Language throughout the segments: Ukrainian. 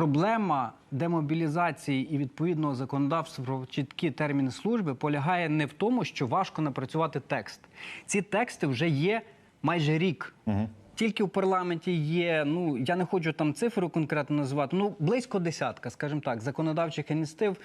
проблема демобілізації і відповідного законодавства про чіткі терміни служби полягає не в тому, що важко напрацювати текст. Ці тексти вже є майже рік. Тільки в парламенті є, ну я не хочу там цифру конкретно називати, ну близько десятка, скажімо так, законодавчих ініціатив.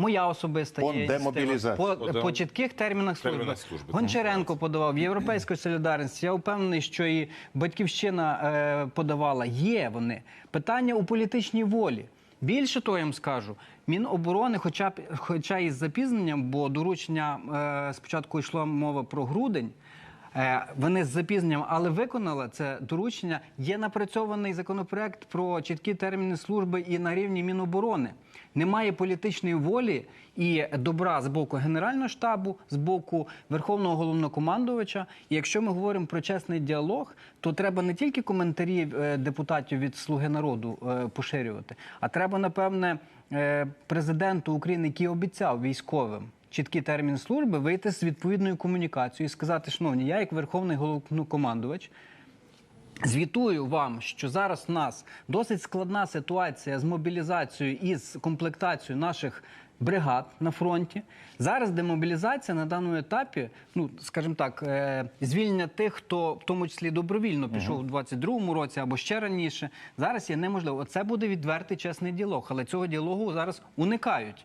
Моя особиста По є демобілізації. по, По по чітких термінах служби. термінах служби, так. Гончаренко подавав, Європейська солідарність. Я впевнений, що і батьківщина е, подавала. Є вони питання у політичній волі. Більше того, я вам скажу, Міноборони, хоча б хоча і з запізненням, бо доручення е, спочатку йшла мова про грудень. Е, Вони з запізненням, але виконали це доручення. Є напрацьований законопроект про чіткі терміни служби і на рівні Міноборони. Немає політичної волі і добра з боку Генерального штабу, з боку Верховного головнокомандувача. І якщо ми говоримо про чесний діалог, то треба не тільки коментарі е, депутатів від Слуги народу е, поширювати, а треба, напевне, президенту України, який обіцяв військовим чіткі терміни служби, вийти з відповідною комунікацією і сказати, шановні, я як верховний головнокомандувач. Звітую вам, що зараз в нас досить складна ситуація з мобілізацією і з комплектацією наших бригад на фронті. Зараз демобілізація на даному етапі, ну скажімо так, е, звільнення тих, хто в тому числі добровільно пішов у 22-му році або ще раніше. Зараз є неможливо. Це буде відвертий чесний діалог, але цього діалогу зараз уникають.